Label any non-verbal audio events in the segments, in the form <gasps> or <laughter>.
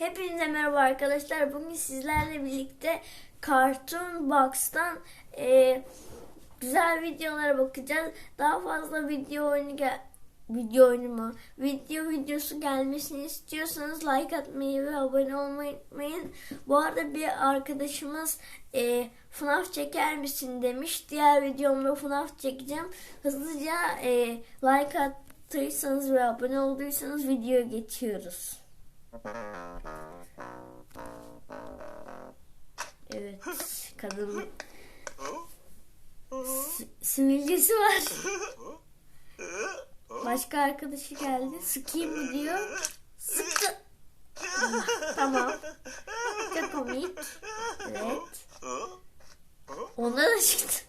Hepinize merhaba arkadaşlar. Bugün sizlerle birlikte Cartoon Box'tan e, güzel videolara bakacağız. Daha fazla video oyunu video oyunu mu? Video videosu gelmesini istiyorsanız like atmayı ve abone olmayı unutmayın. Bu arada bir arkadaşımız e, FNAF çeker misin demiş. Diğer videomda FNAF çekeceğim. Hızlıca e, like attıysanız ve abone olduysanız videoya geçiyoruz. Evet, kadın s- var. Başka arkadaşı geldi. Sıkayım mı diyor. Sıktı. Tamam. Çok komik. Evet. Ona da çıktı.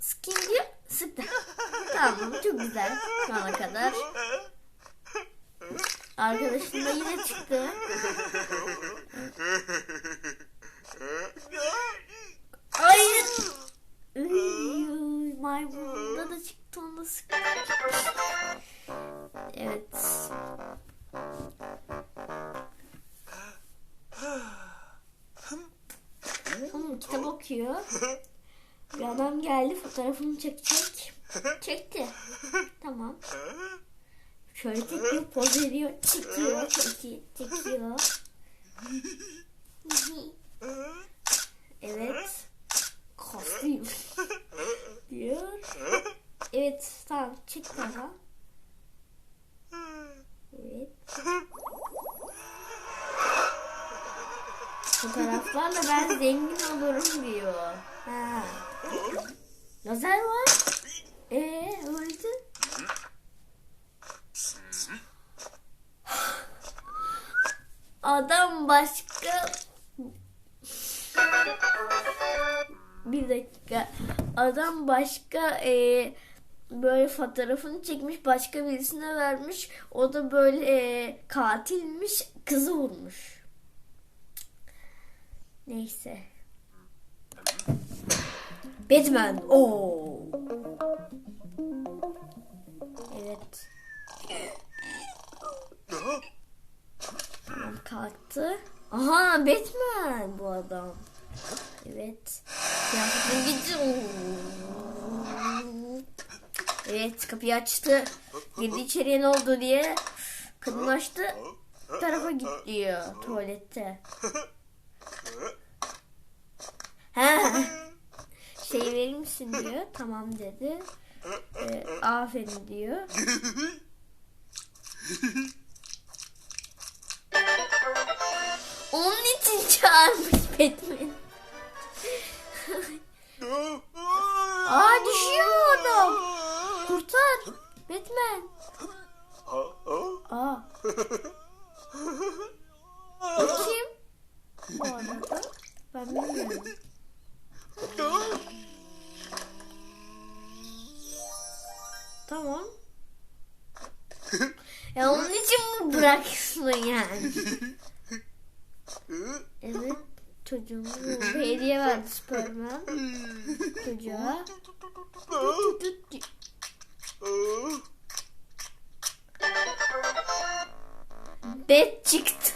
Sıkayım diyor. Sıktı. Tamam çok güzel. Şu ana kadar. Arkadaşım da yine çıktı. Hayır. Maymununda da çıktı onu da sıktı. Evet. Tamam kitap okuyor. Bir adam geldi fotoğrafını çekecek. Çekti. Tamam. Şöyle çekiyor, poz veriyor, çekiyor, çekiyor, çekiyor. evet. Kaslıyım. diyor. Evet, tamam, çek daha. Evet. Fotoğraflarla ben zengin olurum diyor. Ha. Lazer var. Ee, öldü. Adam başka bir dakika. Adam başka e, böyle fotoğrafını çekmiş başka birisine vermiş. O da böyle e, katilmiş kızı vurmuş. Neyse. Batman. Oo. Kalktı. Aha Batman bu adam. Evet. Kıyafetini gitti. Evet kapıyı açtı. Girdi içeriye ne oldu diye. Kadın açtı. Bu tarafa git diyor tuvalette. Ha. Şey verir misin diyor. Tamam dedi. Ee, aferin diyor. Batman. Aa düşüyor adam. Kurtar. Batman. Aa. Bu kim? Bu arada. Ben bilmiyorum. Tamam. Ya onun için mi bıraksın yani? Evet. Çocuğumuz bir <laughs> hediye verdi Superman. Çocuğa. Bet çıktı.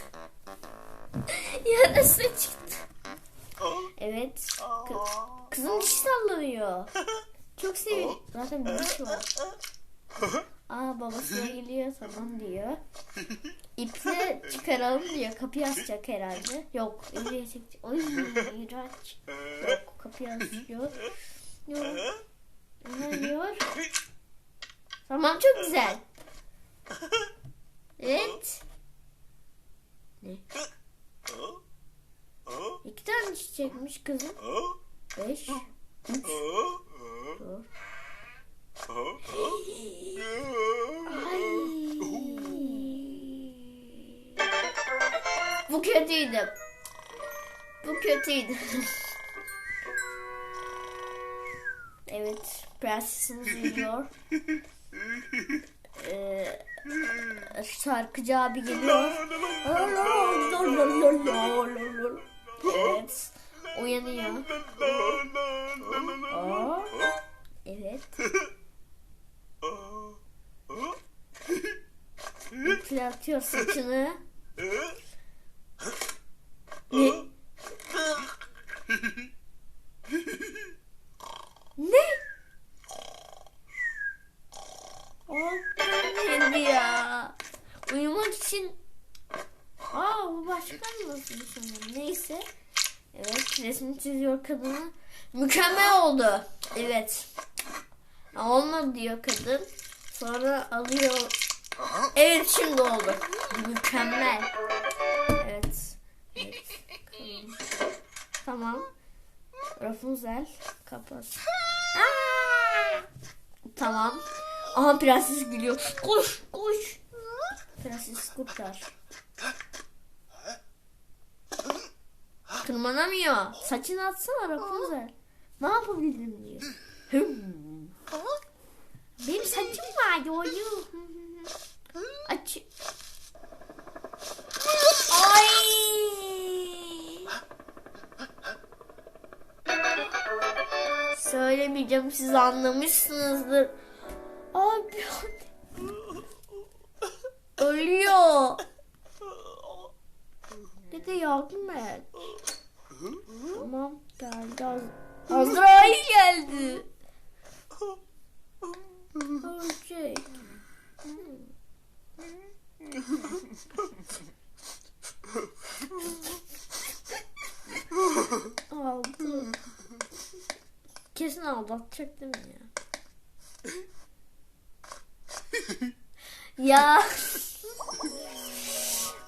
<laughs> Yarısı çıktı. Evet. Kı- kızın dişi sallanıyor. <laughs> Çok seviyor. Zaten bir diş var. Aa babasına geliyor tamam diyor. İple çıkaralım diyor. Kapıyı asacak herhalde. Yok öyle çekecek. Oy iğrenç. Yok kapıyı asıyor. Yok. Hayır. Tamam çok güzel. Evet. Ne? İki tane diş çekmiş kızım. Beş. Üç. Dört. Bu kötüydü. Bu kötüydü. <laughs> evet, prensesimiz uyuyor. Ee, şarkıcı abi geliyor. Evet, uyanıyor. <laughs> Aa, evet. Yükseltiyor saçını. Ne? Ne? Oldu ya. Uyumak için Aa bu başka nasıl bir sanırım. Neyse. Evet resmi çiziyor kadını. Mükemmel oldu. Evet. Olmadı diyor kadın. Sonra alıyor. Evet şimdi oldu. Mükemmel. Evet. Evet. Tamam. Rapunzel kapat. Tamam. Aha prenses geliyor. Koş koş. Prenses kurtar. Tırmanamıyor. Saçını atsana Rapunzel. Ne yapabilirim diyor. Benim saçım var oyu. Aç. Ay. Söylemeyeceğim siz anlamışsınızdır. Abi ölüyor. Dede yardım et. Tamam geldi. Az- Azrail geldi. Ölecek. Aldı. Kesin aldatacak değil mi ya? ya.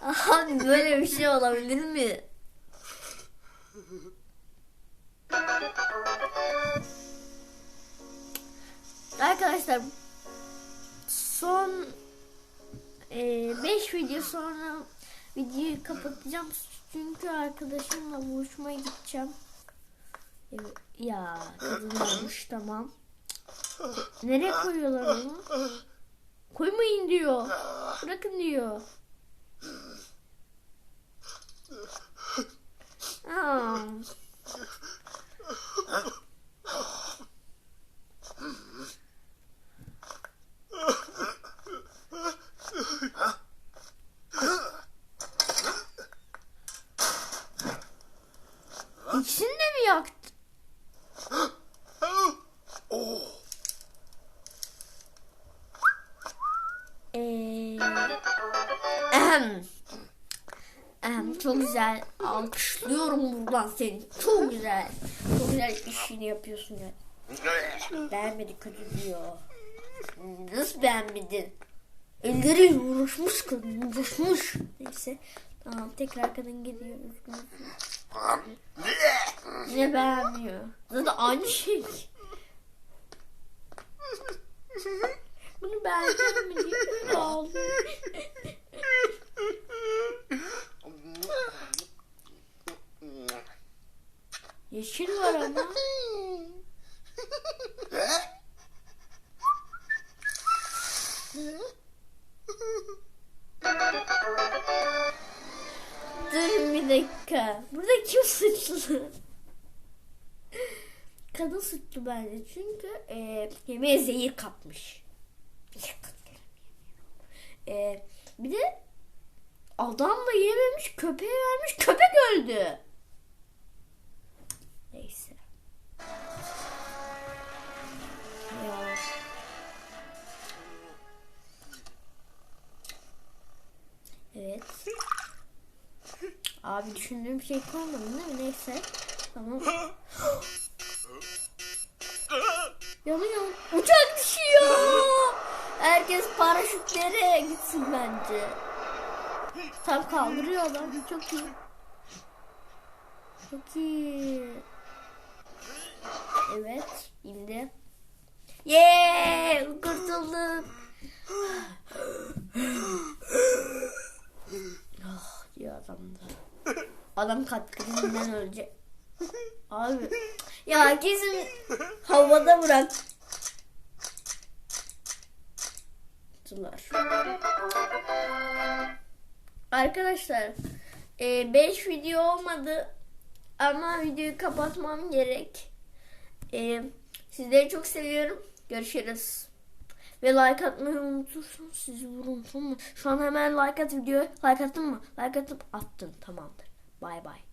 Abi böyle bir şey olabilir mi? Arkadaşlar son 5 video sonra videoyu kapatacağım çünkü arkadaşımla buluşmaya gideceğim. Evet, ya kadın olmuş tamam. Nereye koyuyorlar onu? Koymayın diyor. Bırakın diyor. Aa. İkisini de mi yaktı? <gasps> Ee, ahem. Ahem, çok güzel. Alkışlıyorum buradan seni. Çok güzel. Çok güzel işini yapıyorsun ya. Beğenmedi kötü diyor. Nasıl beğenmedin? Elleri vuruşmuş kadın vuruşmuş. Neyse. Tamam tekrar kadın geliyor. Yine beğenmiyor. Zaten aynı şey. Bunu beğendin mi diye ağlıyor. Dakika. Burada kim suçlu? Kadın suçlu bence çünkü e, yemeğe zehir katmış. E, bir de adam da yememiş köpeğe vermiş köpek öldü. Abi düşündüğüm şey kalmadı değil mi? Neyse. Tamam. <gasps> Yanıyor. Uçak düşüyor. Herkes paraşütlere gitsin bence. Tam kaldırıyor adam. Çok iyi. Çok iyi. Evet. indi. Yeee kurtuldum. Ah diyor adam da. Adam katkısından ölecek. Abi ya kesin havada bırak. Tular. Arkadaşlar 5 video olmadı ama videoyu kapatmam gerek. E, sizleri çok seviyorum. Görüşürüz. Ve like atmayı unutursunuz. Sizi vurun? Şu an hemen like at videoya. Like attın mı? Like atıp attın. Tamamdır. Bye bye.